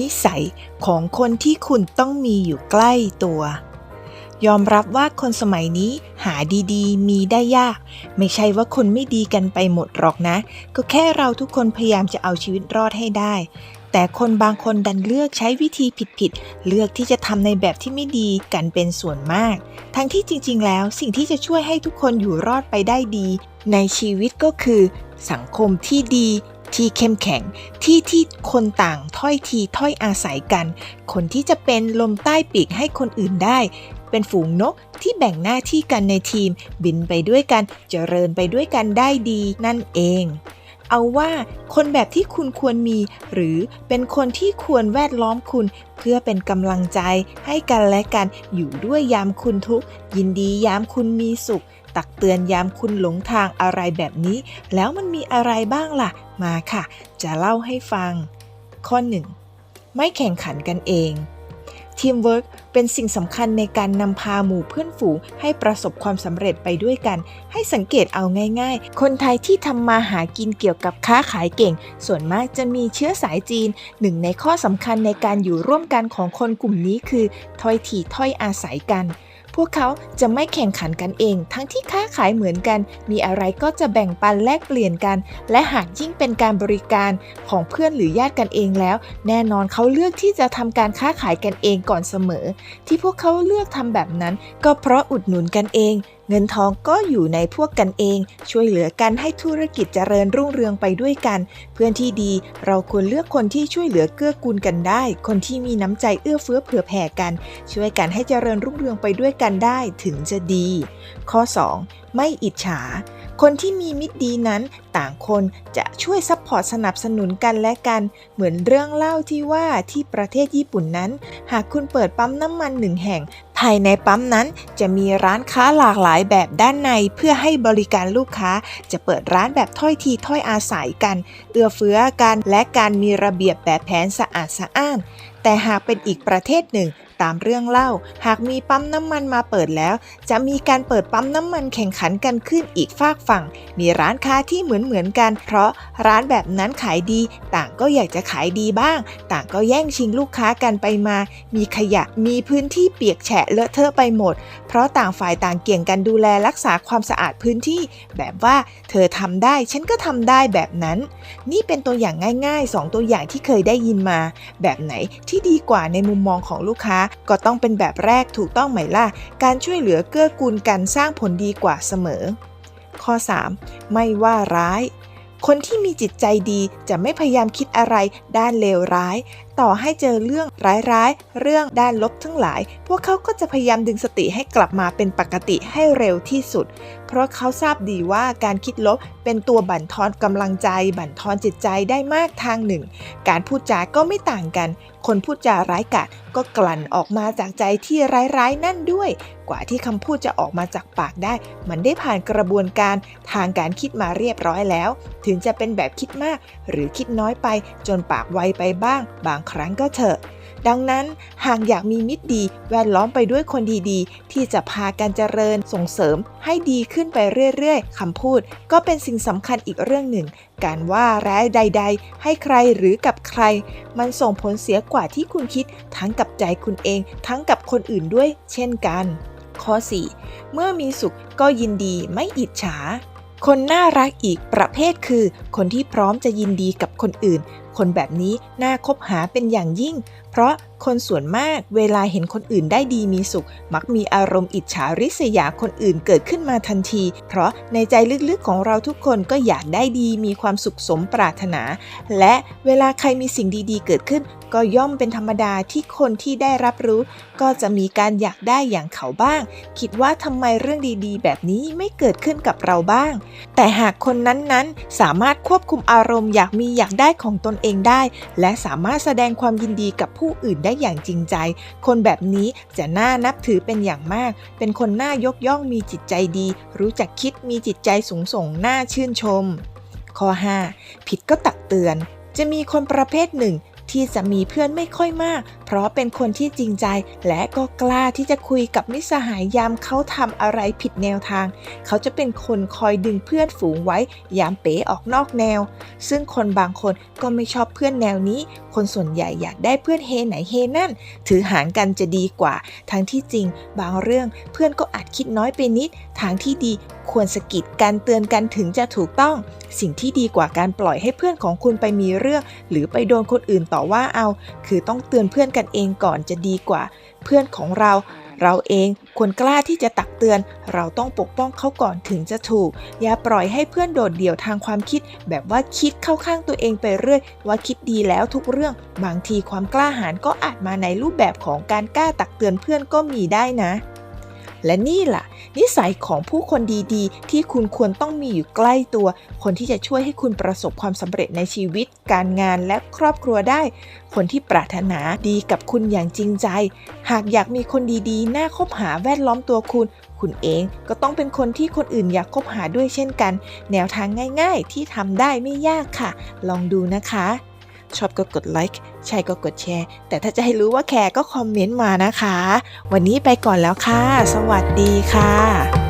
นิสัยของคนที่คุณต้องมีอยู่ใกล้ตัว ยอมรับว่าคนสมัยนี้หาดีๆ มีได้ยาก ไม่ใช่ว่าคนไม่ดีกันไปหมดหรอกนะ ก็แค่เราทุกคนพยายามจะเอาชีวิตรอดให้ได้ แต่คนบางคนดันเลือกใช้วิธีผิดๆ เลือกที่จะทำในแบบที่ไม่ดีกันเป็นส่วนมาก ทั้งที่จริง ๆ แล้วสิ่งที่จะช่วยให้ทุกคนอยู่รอดไปได้ดี ในชีวิตก็คือ สังคมที่ดี ที่เข้มแข็งที่ที่คนต่างถ้อยทีถ้อยอาศัยกัน คนที่จะเป็นลมใต้ปีกให้คนอื่นได้ เป็นฝูงนกที่แบ่งหน้าที่กันในทีม บินไปด้วยกันเจริญไปด้วยกันได้ดีนั่นเองเอาว่าคนแบบที่คุณควรมี หรือเป็นคนที่ควรแวดล้อมคุณ เพื่อเป็นกำลังใจให้กันและกันอยู่ด้วยยามคุณทุกยินดียามคุณมีสุข ตักเตือนยามคุณหลงทางอะไรแบบนี้ แล้วมันมีอะไรบ้างล่ะ มาค่ะ จะเล่าให้ฟัง ข้อ 1. ไม่แข่งขันกันเองทีมเวิร์กเป็นสิ่งสำคัญในการนำพาหมู่เพื่อนฝูงให้ประสบความสำเร็จไปด้วยกัน ให้สังเกตเอาง่าย ๆ คนไทยที่ทำมาหากินเกี่ยวกับค้าขายเก่ง ส่วนมากจะมีเชื้อสายจีน หนึ่งในข้อสำคัญในการอยู่ร่วมกันของคนกลุ่มนี้คือถ้อยทีถ้อยอาศัยกัน พวกเขาจะไม่แข่งขันกันเอง ทั้งที่ค้าขายเหมือนกัน มีอะไรก็จะแบ่งปันแลกเปลี่ยนกัน และหากยิ่งเป็นการบริการของเพื่อนหรือญาติกันเองแล้ว แน่นอนเขาเลือกที่จะทำการค้าขายกันเองก่อนเสมอ ที่พวกเขาเลือกทำแบบนั้น ก็เพราะอุดหนุนกันเองเงินทองก็อยู่ในพวกกันเอง ช่วยเหลือกันให้ธุรกิจเจริญรุ่งเรืองไปด้วยกัน เพื่อนที่ดีเราควรเลือกคนที่ช่วยเหลือเกื้อกูลกันได้ คนที่มีน้ำใจเอื้อเฟื้อเผื่อแผ่กัน ช่วยกันให้เจริญรุ่งเรืองไปด้วยกันได้ถึงจะดี ข้อ 2. ไม่อิจฉาคนที่มีมิตรดีนั้นต่างคนจะช่วยซัพพอร์ตสนับสนุนกันและกัน เหมือนเรื่องเล่าที่ว่าที่ประเทศญี่ปุ่นนั้น หากคุณเปิดปั๊มน้ำมันหนึ่งแห่ง ภายในปั๊มนั้นจะมีร้านค้าหลากหลายแบบด้านในเพื่อให้บริการลูกค้า จะเปิดร้านแบบถ้อยทีถ้อยอาศัยกัน เอื้อเฟื้อกันและการมีระเบียบแบบแผนสะอาดสะอ้านแต่หากเป็นอีกประเทศหนึ่งตามเรื่องเล่า หากมีปั๊มน้ำมันมาเปิดแล้ว จะมีการเปิดปั๊มน้ำมันแข่งขันกันขึ้นอีกฝากฝั่ง มีร้านค้าที่เหมือนเหมือนกัน เพราะร้านแบบนั้นขายดี ต่างก็อยากจะขายดีบ้าง ต่างก็แย่งชิงลูกค้ากันไปมา มีขยะมีพื้นที่เปียกแฉะเลอะเทอะไปหมด เพราะต่างฝ่ายต่างเกี่ยงกันดูแลรักษาความสะอาดพื้นที่ แบบว่า เธอทำได้ฉันก็ทำได้แบบนั้น นี่เป็นตัวอย่างง่ายๆ 2 ตัวอย่างที่เคยได้ยินมา แบบไหนที่ดีกว่าในมุมมองของลูกค้า ก็ต้องเป็นแบบแรกถูกต้องไหมล่ะ การช่วยเหลือเกื้อกูลกันสร้างผลดีกว่าเสมอ ข้อ 3. ไม่ว่าร้ายคนที่มีจิตใจดีจะไม่พยายามคิดอะไรด้านเลวร้ายต่อให้เจอเรื่องร้ายๆ เรื่องด้านลบทั้งหลาย พวกเขาก็จะพยายามดึงสติให้กลับมาเป็นปกติให้เร็วที่สุด เพราะเขาทราบดีว่าการคิดลบเป็นตัวบั่นทอนกำลังใจ บั่นทอนจิตใจได้มากทางหนึ่ง การพูดจาก็ไม่ต่างกัน คนพูดจาร้ายกาจก็กลั่นออกมาจากใจที่ร้ายๆ นั่นด้วย กว่าที่คำพูดจะออกมาจากปากได้ มันได้ผ่านกระบวนการทางการคิดมาเรียบร้อยแล้ว ถึงจะเป็นแบบคิดมาก หรือคิดน้อยไปจนปากไวไปบ้าง บางครั้งก็เถอะ ดังนั้นหากอยากมีมิตรดี แวดล้อมไปด้วยคนดีๆ ที่จะพาการเจริญส่งเสริมให้ดีขึ้นไปเรื่อยๆคำพูด ก็เป็นสิ่งสำคัญอีกเรื่องหนึ่ง การว่าร้ายใด ๆ ให้ใครหรือกับใคร มันส่งผลเสียกว่าที่คุณคิด ทั้งกับใจคุณเอง ทั้งกับคนอื่นด้วย เช่นกัน ข้อ 4 เมื่อมีสุขก็ยินดีไม่อิจฉา คนน่ารักอีกประเภทคือ คนที่พร้อมจะยินดีกับคนอื่น คนแบบนี้น่าคบหาเป็นอย่างยิ่ง เพราะคนส่วนมากเวลาเห็นคนอื่นได้ดีมีสุข มักมีอารมณ์อิจฉาริษยาคนอื่นเกิดขึ้นมาทันที เพราะในใจลึกๆของเราทุกคนก็อยากได้ดีมีความสุขสมปรารถนา และเวลาใครมีสิ่งดีๆ เกิดขึ้น ก็ย่อมเป็นธรรมดาที่คนที่ได้รับรู้ ก็จะมีการอยากได้อย่างเขาบ้าง คิดว่าทำไมเรื่องดีๆ แบบนี้ไม่เกิดขึ้นกับเราบ้าง แต่หากคนนั้นๆ สามารถควบคุมอารมณ์อยากมีอยากได้ของตนเองได้ และสามารถแสดงความยินดีกับผู้อื่นได้อย่างจริงใจ คนแบบนี้จะน่านับถือเป็นอย่างมาก เป็นคนน่ายกย่องมีจิตใจดี รู้จักคิดมีจิตใจสูงส่งน่าชื่นชม ข้อ 5 ผิดก็ตักเตือนจะมีคนประเภทหนึ่ง ที่จะมีเพื่อนไม่ค่อยมาก ราะเป็นคนที่จริงใจ และก็กล้าที่จะคุยกับมิสหายยามเขาทำอะไรผิดแนวทาง เขาจะเป็นคนคอยดึงเพื่อนฝูงไว้ยามเป๋ออกนอกแนว ซึ่งคนบางคนก็ไม่ชอบเพื่อนแนวนี้ คนส่วนใหญ่อยากได้เพื่อนเฮไหนเฮนั่น ถือหารกันจะดีกว่า ทั้งที่จริง บางเรื่องเพื่อนก็อาจคิดน้อยไปนิด ทางที่ดีควรสกิดการเตือนกันถึงจะถูกต้อง สิ่งที่ดีกว่าการปล่อยให้เพื่อนของคุณไปมีเรื่อง หรือไปโดนคนอื่นต่อว่าเอา คือต้องเตือนเพื่อนกันกันเองก่อนจะดีกว่า เพื่อนของเรา เราเองควรกล้าที่จะตักเตือน เราต้องปกป้องเขาก่อนถึงจะถูก อย่าปล่อยให้เพื่อนโดดเดี่ยวทางความคิด แบบว่าคิดเข้าข้างตัวเองไปเรื่อย ว่าคิดดีแล้วทุกเรื่อง บางทีความกล้าหาญก็อาจมาในรูปแบบของการกล้าตักเตือนเพื่อนก็มีได้นะ และนี่ล่ะ นิสัยของผู้คนดีๆ ที่คุณควรต้องมีอยู่ใกล้ตัว คนที่จะช่วยให้คุณประสบความสำเร็จในชีวิต การงานและครอบครัวได้ คนที่ปรารถนาดีกับคุณอย่างจริงใจ หากอยากมีคนดีๆ น่าคบหาแวดล้อมตัวคุณคุณเองก็ต้องเป็นคนที่คนอื่นอยากคบหาด้วยเช่นกัน แนวทางง่าย ๆ ที่ทำได้ไม่ยากค่ะ ลองดูนะคะ ชอบก็กดไลค์ใช่ก็กดแชร์ แต่ถ้าจะให้รู้ว่าแคร์ก็คอมเมนต์มานะคะ วันนี้ไปก่อนแล้วค่ะ สวัสดีค่ะ